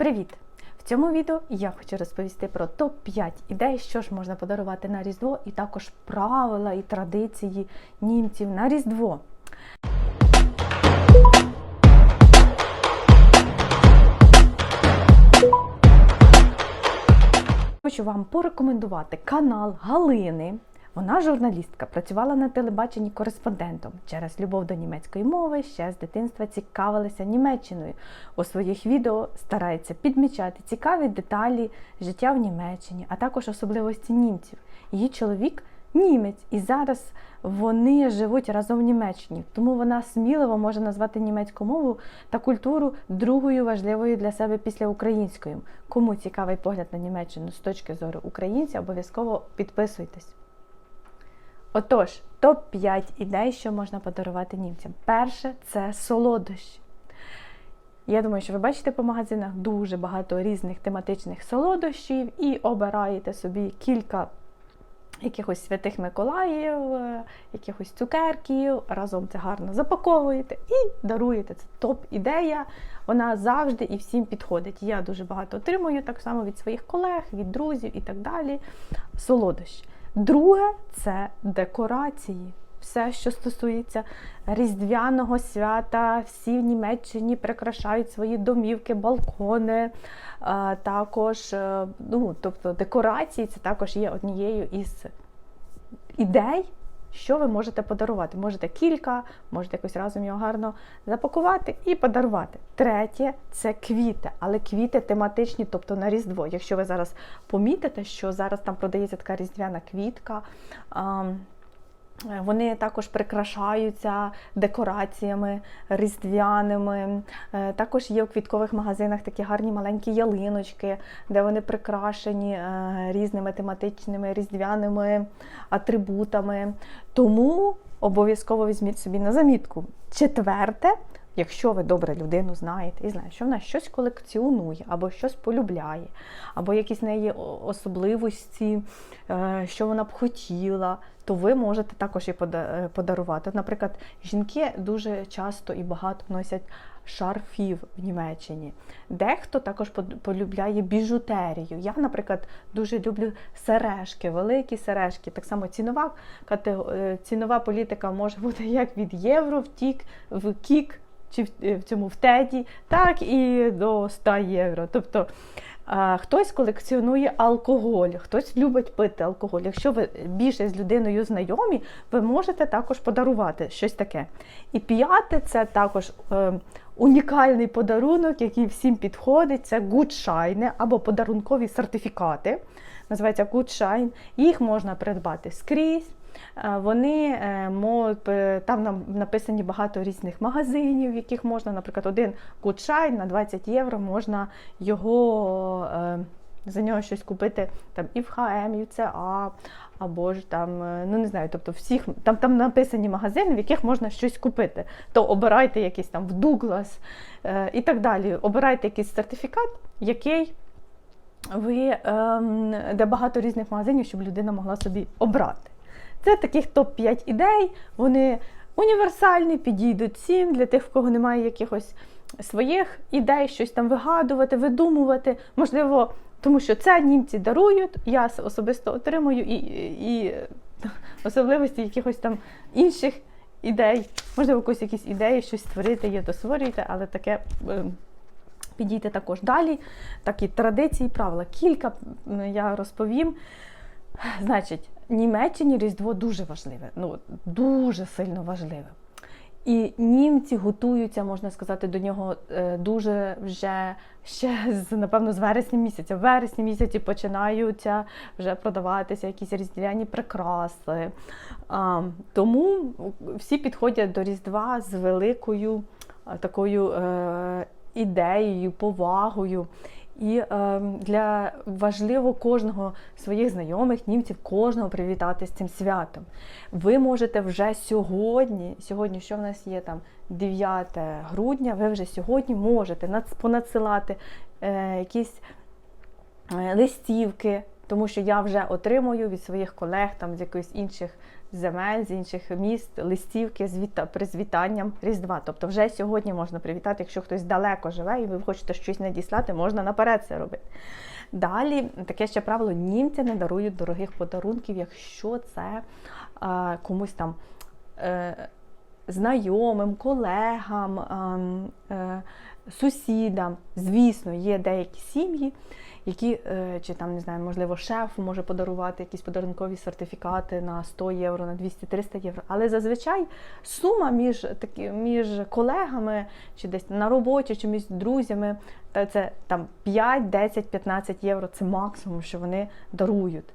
Привіт! В цьому відео я хочу розповісти про топ-5 ідей, що ж можна подарувати на Різдво, і також правила і традиції німців на Різдво. Хочу вам порекомендувати канал Галини. Вона журналістка, працювала на телебаченні кореспондентом. Через любов до німецької мови ще з дитинства цікавилася Німеччиною. У своїх відео старається підмічати цікаві деталі життя в Німеччині, а також особливості німців. Її чоловік німець, і зараз вони живуть разом в Німеччині. Тому вона сміливо може назвати німецьку мову та культуру другою важливою для себе після української. Кому цікавий погляд на Німеччину з точки зору українця, обов'язково підписуйтесь. Отож, топ-5 ідей, що можна подарувати німцям. Перше це солодощі. Я думаю, що ви бачите по магазинах дуже багато різних тематичних солодощів і обираєте собі кілька якихось святих Миколаїв, е, якихось цукерків, разом це гарно запаковуєте і даруєте. Це топ-ідея. Вона завжди і всім підходить. Я дуже багато отримую так само від своїх колег, від друзів і так далі. Солодощі. Друге це декорації. Все, що стосується різдвяного свята, всі в Німеччині прикрашають свої домівки, балкони. Також, е, ну, тобто декорації це також є однією із ідей, що ви можете подарувати. Можете кілька, можете якось разом його гарно запакувати і подарувати. Третє це квіти, але квіти тематичні, тобто на Різдво. Якщо ви зараз помітите, що зараз там продається така різдвяна квітка. Вони також прикрашаються декораціями різдвяними. Е, Також є у квіткових магазинах такі гарні маленькі ялиночки, де вони прикрашені е, різними тематичними різдвяними атрибутами. Тому обов'язково візьміть собі на замітку. Четверте. Якщо ви добре людину знаєте і знаєте, що вона щось колекціонує, або щось полюбляє, або якісь в неї особливості, е, що вона б хотіла, то ви можете також і подарувати. Наприклад, жінки дуже часто і багато носять шарфів в Німеччині. Дехто також полюбляє біжутерію. Я, наприклад, дуже люблю сережки, великі сережки. Так само цінова цінова політика може бути як від євро втік в кік чи в цьому в теді, так і до 100 євро. Тобто хтось колекціонує алкоголь, хтось любить пити алкоголь. Якщо ви більше з людиною знайомі, ви можете також подарувати щось таке. І п'яте це також е, унікальний подарунок, який всім підходить. Це гудшайни або подарункові сертифікати. Називається гудшайн. Їх можна придбати скрізь. Е, вони е, там написані багато різних магазинів, в яких можна, наприклад, один гудшайн на 20 євро можна його е, за нього щось купити там і в ХМ, і в ЦА, або ж там, ну не знаю, тобто всіх там там написані магазини, в яких можна щось купити. То обирайте якийсь там в Дуглас і так далі. Обирайте якийсь сертифікат, який ви, ем, де багато різних магазинів, щоб людина могла собі обрати. Це таких топ-5 ідей. Вони універсальні, підійдуть всім для тих, в кого немає якихось своїх ідей, щось там вигадувати, видумувати. Можливо, тому що це німці дарують, я особисто отримую і, і особливості якихось там інших ідей. Можливо, якось якісь ідеї, щось створити, є, то створюйте, але таке. Ем, підійте також далі, такі традиції, правила. Кілька я розповім. Значить, Німеччині Різдво дуже важливе, ну дуже сильно важливе. І німці готуються, можна сказати, до нього е, дуже вже ще з напевно з вересня місяця. В вересні місяці починаються вже продаватися якісь різдвяні прикраси. Тому всі підходять до Різдва з великою такою е, ідеєю, повагою. І е, для важливо кожного своїх знайомих, німців, кожного привітати з цим святом. Ви можете вже сьогодні, сьогодні, що в нас є там 9 грудня, ви вже сьогодні можете понадсилати е, якісь е, листівки, тому що я вже отримую від своїх колег там з якихось інших земель, з інших міст, листівки з віта... з Різдва. Тобто вже сьогодні можна привітати, якщо хтось далеко живе і ви хочете щось надіслати, можна наперед це робити. Далі таке ще правило: німці не дарують дорогих подарунків, якщо це е, комусь там. Е, Знайомим, колегам, е, сусідам. Звісно, є деякі сім'ї, які, е, чи там, не знаю, можливо, шеф може подарувати якісь подарункові сертифікати на 100 євро, на 200-300 євро. Але зазвичай сума між такі, між колегами, чи десь на роботі, чи між друзями, це там 5, 10, 15 євро це максимум, що вони дарують.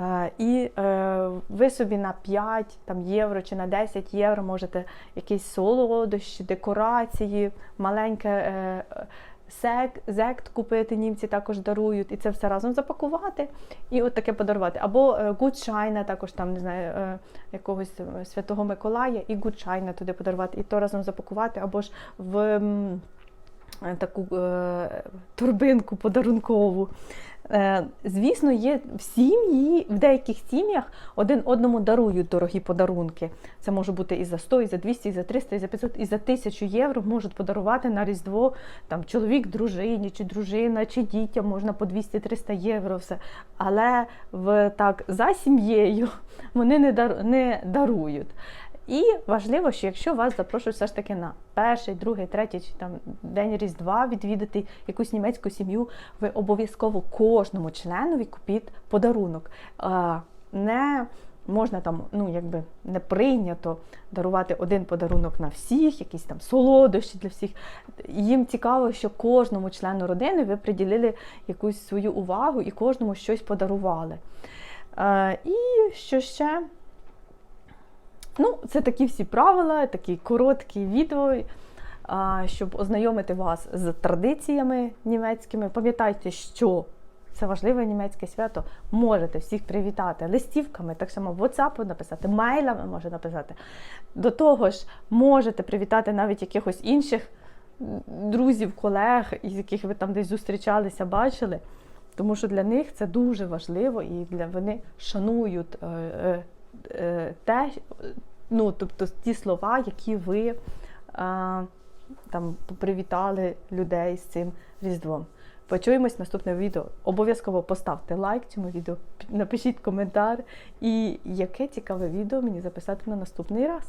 Е, І е, ви собі на 5 там, євро чи на 10 євро можете якісь солодощі, декорації, маленьке е, сек, зект купити, німці також дарують, і це все разом запакувати і от таке подарувати. Або гудшайна, також там, не знаю, якогось Святого Миколая, і гудшайна туди подарувати, і то разом запакувати, або ж в таку торбинку подарункову. Е, Звісно, є в сім'ї, в деяких сім'ях один одному дарують дорогі подарунки. Це може бути і за 100, і за 200, і за 300, і за 500, і за 1000 євро можуть подарувати на Різдво там, чоловік дружині, чи дружина, чи дітям можна по 200-300 євро. все. Але в, так, за сім'єю вони не, дар, не дарують. І важливо, що якщо вас запрошують все ж таки на перший, другий, третій чи там день Різдва відвідати якусь німецьку сім'ю, ви обов'язково кожному членові купіть подарунок. Не можна там, ну якби не прийнято дарувати один подарунок на всіх, якісь там солодощі для всіх. Їм цікаво, що кожному члену родини ви приділили якусь свою увагу і кожному щось подарували. І що ще? Ну, це такі всі правила, такі короткі відео, щоб ознайомити вас з традиціями німецькими. Пам'ятайте, що це важливе німецьке свято. Можете всіх привітати листівками, так само в WhatsApp написати, мейлами може написати. До того ж, можете привітати навіть якихось інших друзів, колег, із яких ви там десь зустрічалися, бачили. Тому що для них це дуже важливо і для вони шанують е, е, те, ну, тобто ті слова, які ви е, там привітали людей з цим Різдвом. Почуємось в наступному відео. Обов'язково поставте лайк цьому відео, напишіть коментар, і яке цікаве відео мені записати на наступний раз.